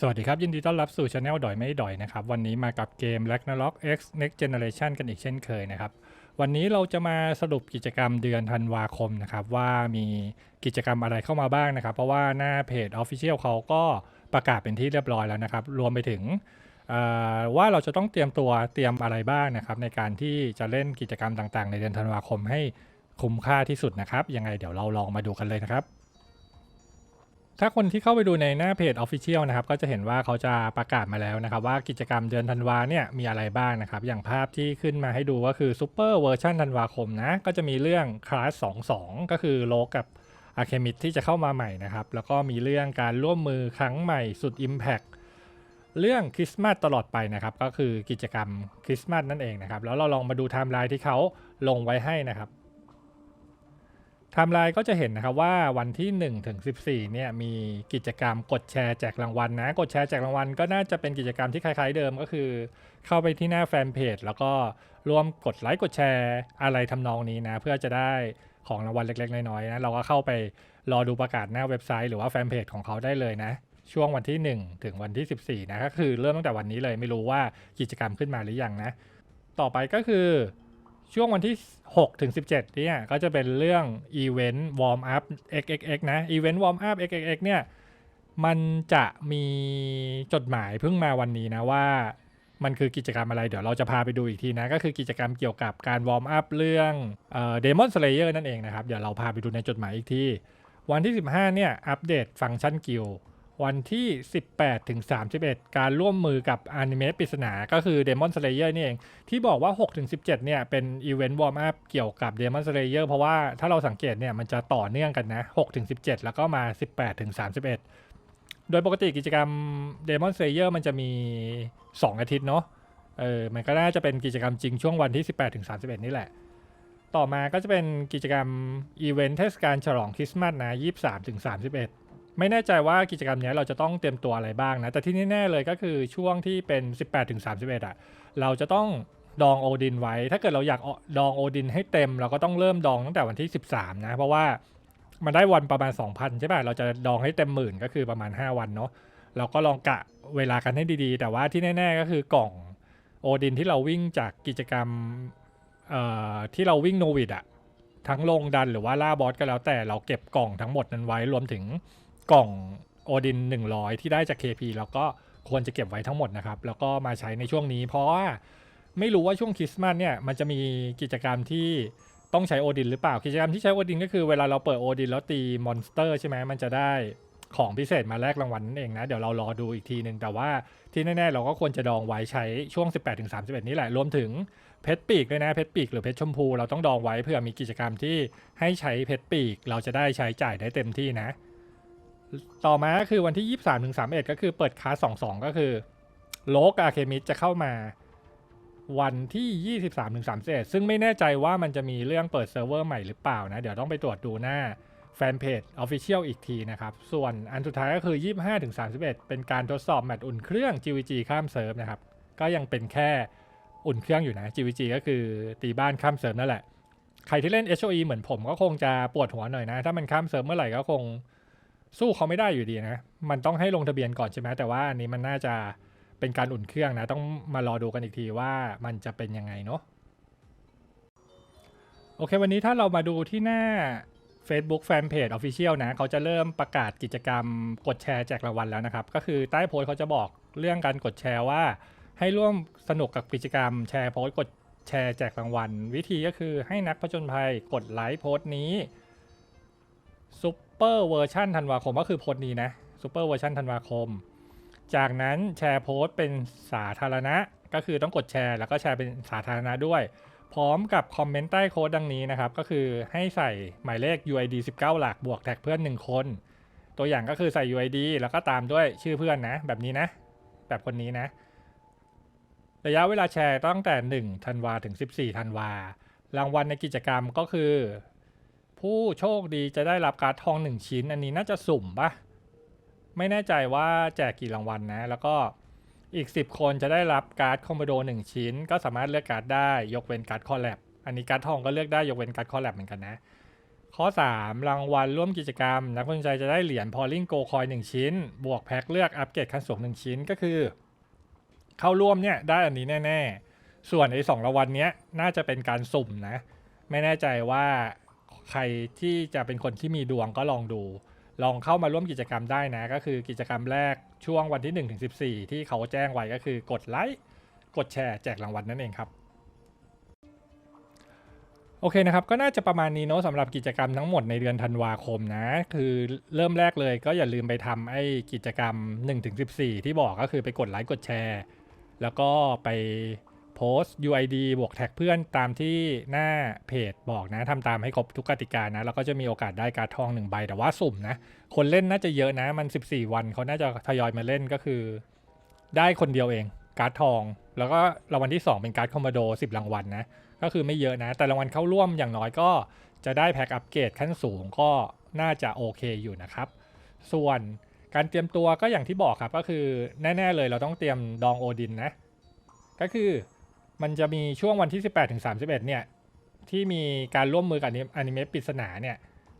สวัสดีครับ ยินดีต้อนรับสู่ช anel ดอยไม่ดอยนะครับ วันนี้มากับเกม Ragnarok X Next Generation กันอีกเช่นเคยนะครับ วันนี้เราจะมาสรุปกิจกรรมเดือนธันวาคมนะครับ ว่ามีกิจกรรมอะไรเข้ามาบ้างนะครับ เพราะว่าหน้าเพจ Official เขาก็ประกาศเป็นที่เรียบร้อยแล้วนะครับ รวมไปถึงว่าเราจะต้องเตรียมตัวเตรียมอะไรบ้างนะครับ ในการที่จะเล่นกิจกรรมต่างๆ ในเดือนธันวาคมให้คุ้มค่าที่สุดนะครับยังไงเดี๋ยวเราลองมาดูกันเลยนะครับ ถ้าคนที่เข้าไปดูในหน้าเพจ Official นะครับก็จะเห็นว่าเขาจะประกาศมาแล้วนะครับ ว่ากิจกรรมเดือนธันวาเนี่ยมีอะไรบ้างนะครับ อย่างภาพที่ขึ้นมาให้ดูก็คือซูเปอร์เวอร์ชันธันวาคมนะ ก็จะมีเรื่องคลาส22 ก็คือโลกับอาเคมิดที่จะเข้ามาใหม่นะครับ แล้วก็มีเรื่องการร่วมมือครั้งใหม่สุด Impact เรื่องคริสต์มาสตลอดไปนะครับ ก็คือกิจกรรมคริสต์มาสนั่นเองนะครับ แล้วเราลองมาดูไทม์ไลน์ที่เขาลงไว้ให้นะครับ ไทม์ไลน์ก็จะเห็นนะครับว่าวันที่ 1 ถึง 14 เนี่ยมีกิจกรรมกดแชร์แจกรางวัลนะ กดแชร์แจกรางวัลก็น่าจะเป็นกิจกรรมที่คล้ายๆเดิมก็คือ เข้าไปที่หน้าแฟนเพจแล้วก็ร่วมกดไลค์กดแชร์อะไรทำนองนี้นะ เพื่อจะได้ของรางวัลเล็กๆ น้อยๆนะเราก็เข้าไปรอดูประกาศหน้าเว็บไซต์หรือว่าแฟนเพจของเขาได้เลยนะ ช่วงวันที่ 1 ถึงวันที่ 14 นะก็คือเริ่มตั้งแต่วันนี้เลยไม่รู้ว่ากิจกรรมขึ้นมาหรือยังนะ ต่อไปก็คือ ช่วงวันที่ 6 ถึง 17เนี่ยก็จะเป็นเรื่อง Event Warm Up XXX นะ Event Warm Up XXX เนี่ยมันจะมีจดหมายเพิ่งมาวันนี้นะว่ามันคือกิจกรรมอะไร เดี๋ยวเราจะพาไปดูอีกทีนะ ก็คือกิจกรรมเกี่ยวกับการวอร์มอัพเรื่องเอ่อ Demon Slayer นั่นเองนะครับ เดี๋ยวเราพาไปดูในจดหมายอีกที วันที่ 15 เนี่ย อัปเดตฟังก์ชันกิล วันที่ 18 ถึง 31 การร่วมมือกับอนิเมะปริศนา ก็คือ Demon Slayer นี่เอง ที่บอกว่า 6 ถึง 17 เนี่ย เป็นอีเวนต์วอร์มอัพเกี่ยวกับ Demon Slayer เพราะว่าถ้าเราสังเกตเนี่ย มันจะต่อเนื่องกันนะ 6 ถึง 17 แล้วก็มา 18 ถึง 31 โดยปกติกิจกรรม Demon Slayer มันจะมี 2 อาทิตย์เนาะ เออ มันก็น่าจะเป็นกิจกรรมจริงช่วงวันที่ 18 ถึง 31 นี่แหละต่อมาก็จะเป็นกิจกรรมอีเวนต์เทศกาลฉลองคริสต์มาสนะ 23ถึง31 ไม่แน่ใจว่ากิจกรรมนี้เราจะต้องเตรียมตัวอะไรบ้างนะ แต่ที่แน่ๆเลยก็คือช่วงที่เป็น 18ถึง31อะเราจะต้องดองโอดินไว้ ถ้าเกิดเราอยากดองโอดินให้เต็ม เราก็ต้องเริ่มดองตั้งแต่วันที่ 13 นะ เพราะว่ามันได้วันประมาณ 2,000 ใช่ป่ะ เราจะดองให้เต็มหมื่นก็คือประมาณ 5 วันเนาะ เราก็ลองกะเวลากันให้ดีๆ แต่ว่าที่แน่ ๆ ก็คือกล่องโอดินที่เราวิ่งจากกิจกรรมที่เราวิ่งโนวิดอะทั้งลงดันหรือว่าล่าบอสก็แล้วแต่เราเก็บกล่องทั้งหมดนั้นไว้รวมถึง กล่องโอดิน 100 ที่ได้จาก KP แล้วก็ควรจะเก็บไว้ทั้งหมดนะครับ แล้วก็มาใช้ในช่วงนี้ เพราะว่าไม่รู้ว่าช่วงคริสต์มาสเนี่ยมันจะมีกิจกรรมที่ต้องใช้โอดินหรือเปล่า กิจกรรมที่ใช้โอดินก็คือเวลาเราเปิดโอดินแล้วตีมอนสเตอร์ใช่ไหมมันจะได้ของพิเศษมาแลกรางวัลนั่นเองนะ เดี๋ยวเรารอดูอีกทีหนึ่งแต่ว่าที่แน่ๆ เราก็ควรจะดองไว้ใช้ช่วง 18-31 นี่แหละ รวมถึงเพชรปีกด้วยนะ เพชรปีกหรือเพชรชมพู เราต้องดองไว้เพื่อมีกิจกรรมที่ให้ใช้เพชรปีก เราจะได้ใช้จ่ายได้เต็มที่นะ ต่อมาก็คือวันที่ 23ถึง31 ก็คือเปิดคลาส22 ก็คือโลกอาเคมิดจะเข้ามาวันที่ 23ถึง31 ซึ่งไม่แน่ใจว่ามันจะมีเรื่องเปิดเซิร์ฟเวอร์ใหม่หรือเปล่านะ เดี๋ยวต้องไปตรวจดูหน้าแฟนเพจ Official อีกทีนะครับ ส่วนอันสุดท้ายก็คือ 25ถึง31 เป็นการทดสอบแมตช์อุ่นเครื่อง GVG ข้ามเซิร์ฟนะครับ ก็ยังเป็นแค่อุ่นเครื่องอยู่นะ GVG ก็คือตีบ้านข้ามเซิร์ฟนั่นแหละ ใครที่เล่น HOE เหมือนผมก็คงจะปวดหัวหน่อยนะ ถ้ามันข้ามเซิร์ฟเมื่อไหร่ก็คง สู้เขาไม่ได้อยู่ดีนะ มันต้องให้ลงทะเบียนก่อนใช่ไหมแต่ว่าอันนี้มันน่าจะเป็นการอุ่นเครื่องนะ ต้องมารอดูกันอีกทีว่ามันจะเป็นยังไงเนาะโอเค วันนี้ถ้าเรามาดูที่หน้า Facebook Fanpage Official นะ เขาจะเริ่มประกาศกิจกรรมกดแชร์แจกรางวัลแล้วนะครับ ก็คือใต้โพสต์เขาจะบอกเรื่องการกดแชร์ว่า ให้ร่วมสนุกกับกิจกรรมแชร์โพสต์กดแชร์แจกรางวัล วิธีก็คือให้นักผจญภัยกดไลค์โพสต์นี้ซู เปอร์เวอร์ชันธันวาคมก็คือโพสต์นี้นะซูเปอร์เวอร์ชันธันวาคม จากนั้นแชร์โพสต์เป็นสาธารณะ ก็คือต้องกดแชร์ แล้วก็แชร์เป็นสาธารณะด้วย พร้อมกับคอมเมนต์ใต้โค้ดดังนี้นะครับ ก็คือให้ใส่หมายเลข UID 19 หลักบวกแท็กเพื่อน 1 คน ตัวอย่างก็คือใส่ UID แล้วก็ตามด้วยชื่อเพื่อนนะ แบบนี้นะ แบบคนนี้นะ ระยะเวลาแชร์ตั้งแต่1ธันวาถึง 14ธันวารางวัลในกิจกรรมก็คือ ผู้โชคดีจะได้รับการ์ดทอง 1 ชิ้น อันนี้น่าจะสุ่มปะไม่แน่ใจว่าแจกกี่รางวัลนะ แล้วก็อีก 10 คนจะได้รับการ์ดคอมโบโด1 ชิ้น ก็สามารถเลือกการ์ดได้ยกเว้นการ์ดคอลแลบอันนี้การ์ดทองก็เลือกได้ยกเว้นการ์ดคอลแลบเหมือนกันนะ ข้อ 3 รางวัลร่วมกิจกรรม นักลงทุนใจจะได้เหรียญพอลิงโกคอย1ชิ้น บวกแพ็คเลือกอัปเกรดขั้นสูง1ชิ้นก็คือ เข้าร่วมเนี่ยได้อันนี้แน่ ๆ ส่วนไอ้สองรางวัลเนี้ยน่าจะเป็นการสุ่มนะ ไม่แน่ใจว่า ใครที่จะเป็นคนที่มีดวงก็ลองดู ลองเข้ามาร่วมกิจกรรมได้นะ ก็คือกิจกรรมแรกช่วงวันที่1ถึง14 ที่เขาแจ้งไว้ก็คือกดไลค์กดแชร์แจกรางวัลนั่นเองครับโอเคนะครับ ก็น่าจะประมาณนี้เนาะสำหรับกิจกรรมทั้งหมดในเดือนธันวาคมนะ คือเริ่มแรกเลยก็อย่าลืมไปทำไอ้กิจกรรม 1-14 ที่บอกก็คือไปกดไลค์กดแชร์ แล้วก็ไป โพสต์ UID บวกแท็กเพื่อนตามที่หน้าเพจบอกนะทำตามให้ครบทุกกติกานะ แล้วก็จะมีโอกาสได้การ์ดทองหนึ่งใบ แต่ว่าสุ่มนะ คนเล่นน่าจะเยอะนะ มัน 14 วันเขาน่าจะทยอยมาเล่นก็คือ ได้คนเดียวเอง การ์ดทอง แล้วก็รางวัลที่ 2 เป็นการ์ดคอมโบโด 10 รางวัลนะ ก็คือไม่เยอะนะ แต่รางวัลเข้าร่วมอย่างน้อยก็จะได้แพ็กอัปเกรดขั้นสูงก็น่าจะโอเคอยู่นะครับ ส่วนการเตรียมตัวก็อย่างที่บอกครับก็คือแน่ ๆ เลยเราต้องเตรียมดองโอดินนะ ก็คือ มันจะมีช่วงวันที่ 18ถึง31 เนี่ย ที่มีการร่วมมือกับอนิเมะปริศนาเนี่ย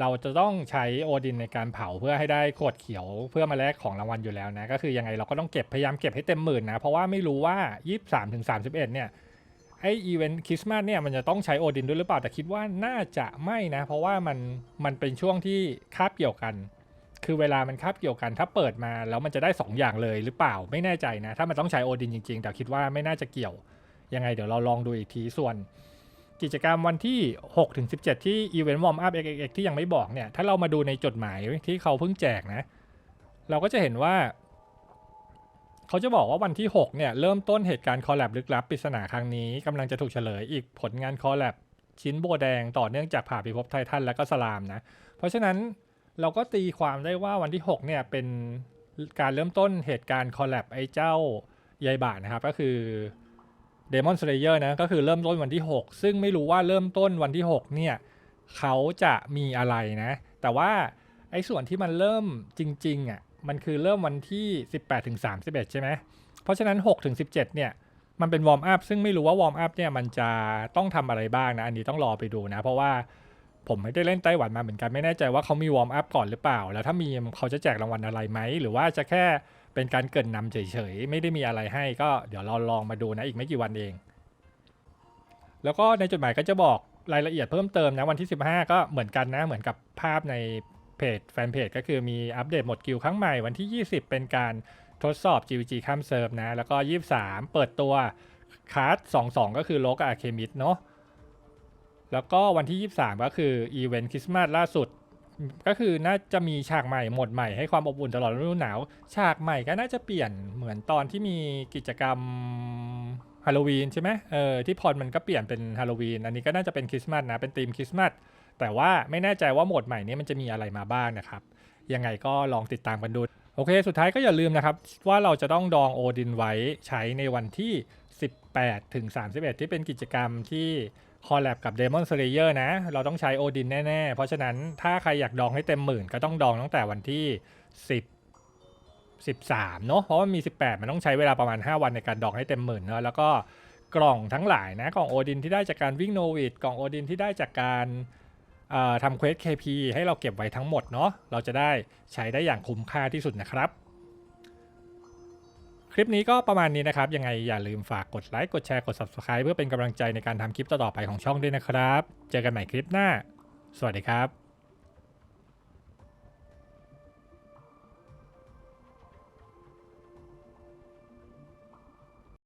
เราจะต้องใช้โอดินในการเผาเพื่อให้ได้ขวดเขียวเพื่อมาแลกของรางวัลอยู่แล้วนะ ก็คือยังไงเราก็ต้องเก็บพยายามเก็บให้เต็มหมื่นนะ เพราะว่าไม่รู้ว่า 23ถึง31 เนี่ยไออีเวนต์คริสต์มาสเนี่ยมันจะต้องใช้โอดินด้วยหรือเปล่า แต่คิดว่าน่าจะไม่นะ เพราะว่ามันมันเป็นช่วงที่คาบเกี่ยวกัน คือเวลามันคาบเกี่ยวกัน ถ้าเปิดมาแล้วมันจะได้ 2 อย่างเลยหรือเปล่าไม่แน่ใจนะ ถ้ามันต้องใช้โอดินจริงๆ แต่คิดว่าไม่น่าจะเกี่ยว ยังไงเดี๋ยวเราลองดูอีกทีส่วน กิจกรรมวันที่6ถึง17 ที่อีเวนต์วอร์มอัพ XXX ที่ยังไม่บอกเนี่ย ถ้าเรามาดูในจดหมายที่เขาเพิ่งแจกนะ เราก็จะเห็นว่า เขาจะบอกว่าวันที่ 6 เนี่ย เริ่มต้นเหตุการณ์คอลแลบลึกลับปริศนาครั้งนี้กำลังจะถูกเฉลยอีกผลงานคอลแลบชิ้นโบแดงต่อเนื่องจากผ่าพิภพไททันและก็สลามนะ เพราะฉะนั้นเราก็ตีความได้ว่าวันที่ 6 เนี่ยเป็นการเริ่มต้นเหตุการณ์คอลแลบไอ้เจ้ายายบาทนะครับ ก็คือ Demon Slayer นะก็คือเริ่มต้นวันที่ 6 ซึ่งไม่รู้ว่าเริ่มต้นวันที่ 6 เนี่ยเขาจะมีอะไรนะ แต่ว่าไอ้ส่วนที่มันเริ่มจริงๆอะมันคือเริ่มวันที่ 18ถึง31 ใช่ไหมเพราะฉะนั้น6ถึง17 เนี่ยมันเป็นวอร์มอัพซึ่งไม่รู้ว่าวอร์มอัพเนี่ยมันจะต้องทำอะไรบ้างนะ อันนี้ต้องรอไปดูนะ เพราะว่าผมไม่ได้เล่นไต้หวันมาเหมือนกันไม่แน่ใจว่าเขามีวอร์มอัพก่อนหรือเปล่า แล้วถ้ามีเขาจะแจกรางวัลอะไรไหม หรือว่าจะแค่ เป็นการเกินนำเฉยๆ ไม่ได้มีอะไรให้ก็เดี๋ยวเราลองมาดูนะอีกไม่กี่วันเอง แล้วก็ในจดหมายก็จะบอกรายละเอียดเพิ่มเติมนะวันที่ 15 ก็เหมือนกันนะ เหมือนกับภาพในเพจแฟนเพจก็คือมีอัปเดตหมดกิลครั้งใหม่วันที่ 20 เป็นการทดสอบ GVG ข้ามเซิร์ฟนะ แล้วก็ 23 เปิดตัวคาร์ด22 ก็คือโลกอาเคมิดเนาะแล้วก็วันที่ 23 ก็คืออีเวนต์คริสต์มาสล่าสุด ก็คือน่าจะมีฉากใหม่หมดใหม่ให้ความอบอุ่นตลอดฤดูหนาว ฉากใหม่ก็น่าจะเปลี่ยนเหมือนตอนที่มีกิจกรรมฮาโลวีนใช่ไหมเออที่พอดมันก็เปลี่ยนเป็นฮาโลวีนอันนี้ก็น่าจะเป็นคริสต์มาสนะ เป็นธีมคริสต์มาสแต่ว่าไม่แน่ใจว่าโหมดใหม่นี้มันจะมีอะไรมาบ้างนะครับยังไงก็ลองติดตามกันดู โอเค สุดท้ายก็อย่าลืมนะครับ ว่าเราจะต้องดองโอดินไว้ใช้ในวันที่ 18 ถึง 31 ที่เป็นกิจกรรมที่ คอลแลบกับ Demon Slayer นะ เราต้องใช้โอดินแน่ ๆ เพราะฉะนั้นถ้าใครอยากดองให้เต็มหมื่นก็ต้องดองตั้งแต่วันที่ 10 13เนอะเพราะว่ามี 18 มันต้องใช้เวลาประมาณ 5 วันในการดองให้เต็มหมื่นเนอะแล้วก็กล่องทั้งหลายนะกล่องโอดินที่ได้จากการวิ่งโนวิดกล่องโอดินที่ได้จากการทำเควส KP ให้เราเก็บไว้ทั้งหมดเนาะเราจะได้ใช้ได้อย่างคุ้มค่าที่สุดนะครับ คลิปนี้ก็ประมาณนี้นะครับ ยังไงอย่าลืมฝากกดไลค์ กดแชร์ กด Subscribe เพื่อเป็นกำลังใจในการทำคลิปต่อๆไปของช่องด้วยนะครับ เจอกันใหม่คลิปหน้า สวัสดีครับ